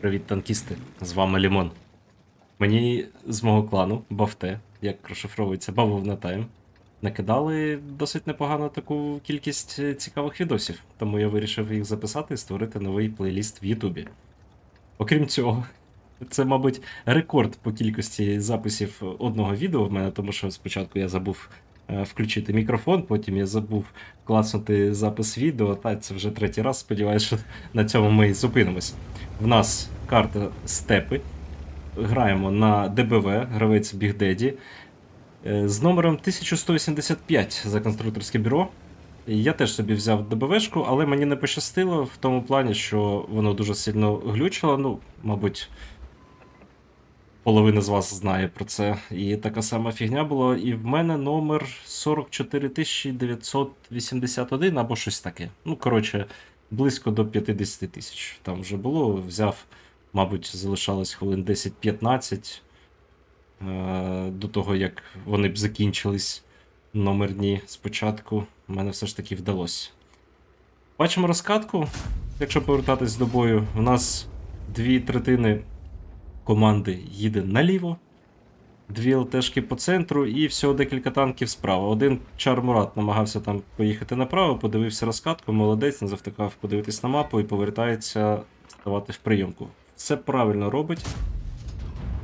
Привіт, танкісти! З вами Лімон. Мені з мого клану, Бавте, як розшифровується Бавовна Тайм, накидали досить непогану таку кількість е, цікавих відосів, тому я вирішив їх записати і створити новий плейліст в Ютубі. Окрім цього, це, мабуть, рекорд по кількості записів одного відео в мене, тому що спочатку я забув включити мікрофон, потім я забув класнути запис відео, та це вже третій раз. Сподіваюся, що на цьому ми і зупинимось. В нас карта степи. Граємо на ДБВ, гравець Big Daddy. е, З номером 1185 за конструкторське бюро. Я теж собі взяв ДБВшку, але мені не пощастило в тому плані, що воно дуже сильно глючило. Ну, мабуть, половина з вас знає про це. І така сама фігня була. І в мене номер 44981 або щось таке. Ну, коротше, близько до 50 тисяч. Там вже було. Взяв, мабуть, залишалось хвилин 10-15 е, до того, як вони б закінчились номерні спочатку. В мене все ж таки вдалося. Бачимо розкатку. Якщо повертатись до бою, у нас дві третини команди їде наліво, дві ЛТшки по центру і всього декілька танків справа. Один Чар Мурат намагався там поїхати направо, подивився розкатку, молодець, не завтикав подивитись на мапу і повертається ставати в прийомку. Все правильно робить.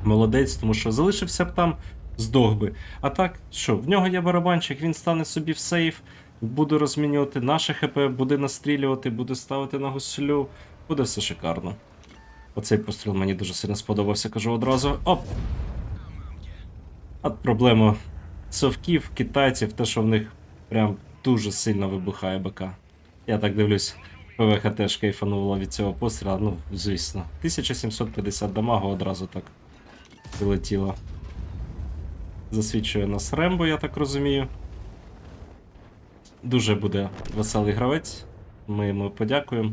Молодець, тому що залишився б там, здох би. А так, що, в нього є барабанчик, він стане собі в сейф, буде розмінювати наше ХП, буде настрілювати, буде ставити на гуслю. Буде все шикарно. Оцей постріл мені дуже сильно сподобався, кажу одразу. Оп! От проблема совків, китайців, те, що в них прям дуже сильно вибухає БК. Я так дивлюсь, ПВХ теж кайфанула від цього постріла, ну, звісно. 1750 дамагу одразу так прилетіло. Засвідчує нас Рембо, я так розумію. Дуже буде веселий гравець. Ми йому подякуємо.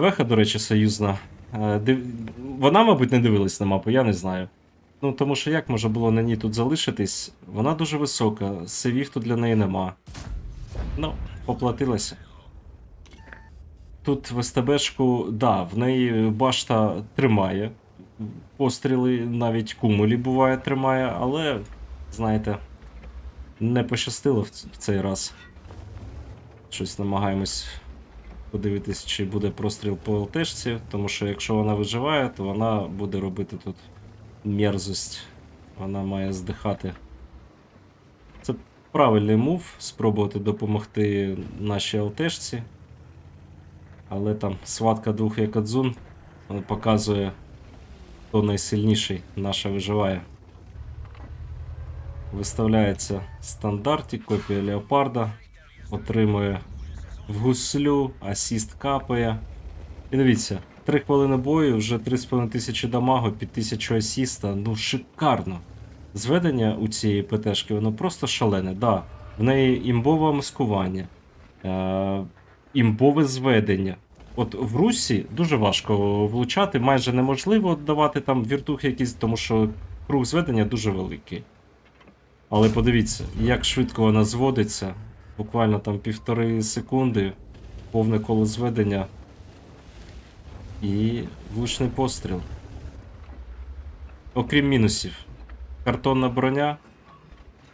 ПВХ, до речі, союзна. Е, Вона, мабуть, не дивилась на мапу, я не знаю. Ну, тому що як може було на ній тут залишитись? Вона дуже висока, севів тут для неї нема. Ну, поплатилася. Тут в СТБшку, да, в неї башта тримає. Постріли навіть кумулі буває тримає, але, знаєте, не пощастило в цей раз. Щось намагаємось подивитись, чи буде простріл по ЛТшці, тому що якщо вона виживає, то вона буде робити тут мерзость. Вона має здихати. Це правильний мув спробувати допомогти нашій ЛТшці. Але там сватка двох якадзун показує, хто найсильніший наша виживає. Виставляється стандарті, копія леопарда, отримує в гуслю, асіст капає. І дивіться, 3 хвилини бою, вже 3,5 тисячі дамагу під 1000 асіста. Ну, шикарно. Зведення у цієї ПТшки, воно просто шалене. Да, в неї імбове маскування, е- імбове зведення. От в Русі дуже важко влучати, майже неможливо давати там віртухи якісь, тому що круг зведення дуже великий. Але подивіться, як швидко вона зводиться. Буквально там півтори секунди, повне коло зведення і влучний постріл. Окрім мінусів, картонна броня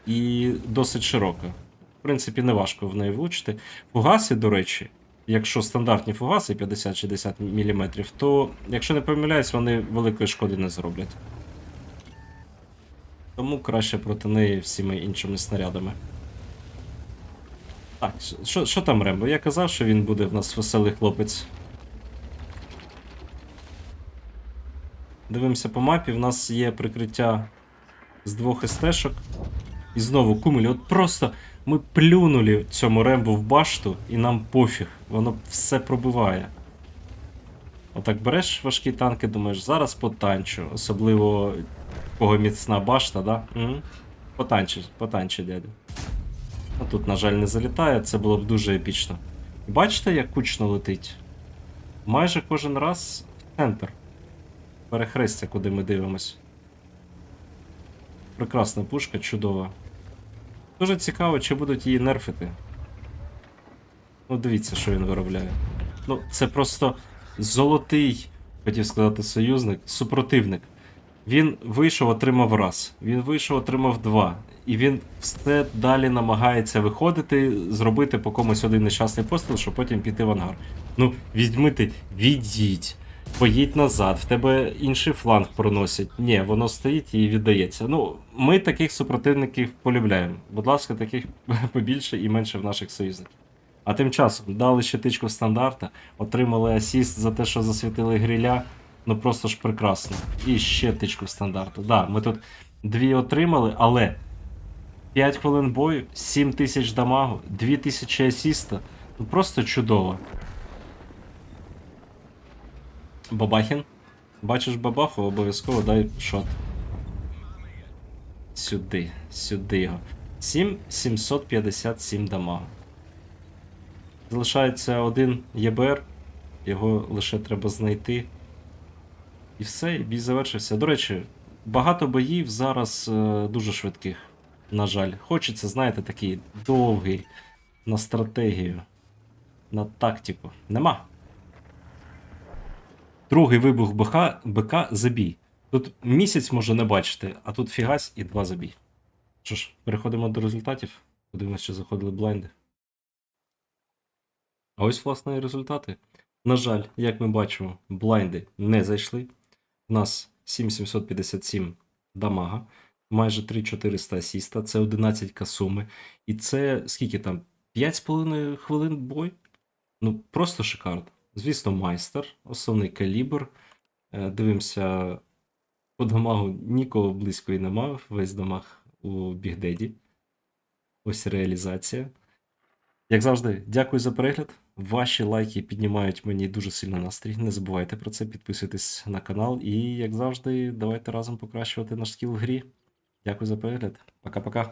і досить широка. В принципі, не важко в неї влучити. Фугаси, до речі, якщо стандартні фугаси 50-60 мм, то, якщо не помиляюсь, вони великої шкоди не зроблять. Тому краще проти неї всіми іншими снарядами. Так, що, що там Рембо? Я казав, що він буде в нас веселий хлопець. Дивимося по мапі, в нас є прикриття з двох естешок. І знову кумелі. От просто ми плюнули цьому Рембо в башту, і нам пофіг. Воно все пробиває. Отак береш важкі танки, думаєш, зараз потанчу. Особливо кого міцна башта, да? Угу. Потанчи, потанчи, дядя. А тут, на жаль, не залітає, це було б дуже епічно. Бачите, як кучно летить? Майже кожен раз в центр. Перехрестя, куди ми дивимось. Прекрасна пушка, чудова. Дуже цікаво, чи будуть її нерфити. Ну, дивіться, що він виробляє. Ну, це просто золотий, хотів сказати, союзник, супротивник. Він вийшов, отримав раз. Він вийшов, отримав два. І він все далі намагається виходити, зробити по комусь один нещасний постріл, щоб потім піти в ангар. Ну, візьми ти, відійдь, поїдь назад, в тебе інший фланг проносять. Ні, воно стоїть і віддається. Ну, ми таких супротивників полюбляємо. Будь ласка, таких побільше і менше в наших союзників. А тим часом дали ще тичку стандарта, отримали асіст за те, що засвітили гриля. Ну просто ж прекрасно. І ще тичку стандарту. Да, ми тут дві отримали, але 5 хвилин бою, 7 тисяч дамагу, 2 тисячі асіста. Ну просто чудово. Бабахін. Бачиш бабаху, обов'язково дай шот. Сюди, сюди його. 7 757 дамагу. Залишається один ЄБР. Його лише треба знайти. І все, і бій завершився. До речі, багато боїв зараз е, дуже швидких. На жаль. Хочеться, знаєте, такий довгий на стратегію, на тактику. Нема. Другий вибух БК, БК забій. Тут місяць може не бачити, а тут фігась і два забій. Що ж, переходимо до результатів. Подивимося, чи заходили блайнди. А ось, власне, і результати. На жаль, як ми бачимо, блайнди не зайшли. У нас 7757 дамага, майже 3400 асіста, це 11 касуми. І це скільки там? 5,5 хвилин бой? Ну, просто шикарно. Звісно, майстер, основний калібр. Е, Дивимося, по дамагу нікого близько і нема, весь дамаг у Бігдеді. Ось реалізація. Як завжди, дякую за перегляд. Ваші лайки піднімають мені дуже сильно настрій. Не забувайте про це, підписуйтесь на канал. І, як завжди, давайте разом покращувати наш скіл в грі. Дякую за перегляд. Пока-пока.